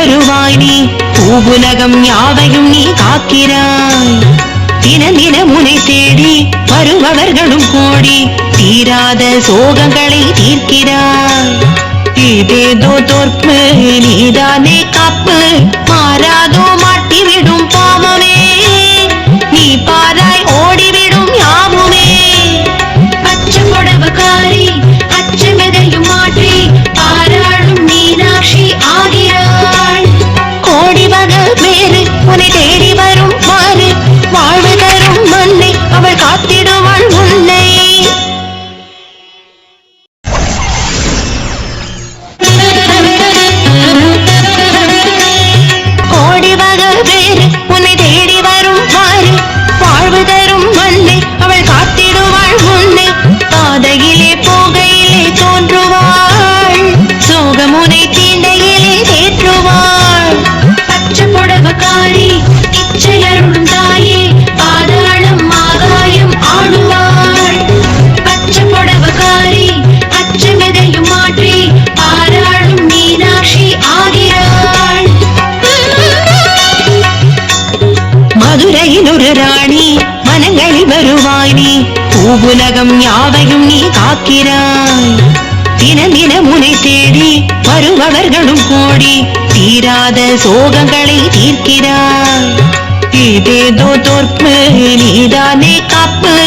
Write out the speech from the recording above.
தருவாய் நீ. பூவுலகம் யாவையும் நீ காக்கிறாய். தின தினமுனை தேடி வருபவர்களும் கோடி. தீராத சோகங்களை தீர்க்கிறாய். இதேதோ தோற்பு நீத மதுரையில் ஒரு ராணி மனங்களில் வருவாய் நீ. பூவுலகம் யாவையும் நீ காக்கிறாய். தினம் தினம் முனை தேடி வருபவர்களும் கோடி. தீராத சோகங்களை தீர்க்கிறாய். இதேதோ தோற்பு நீதானே காப்பு.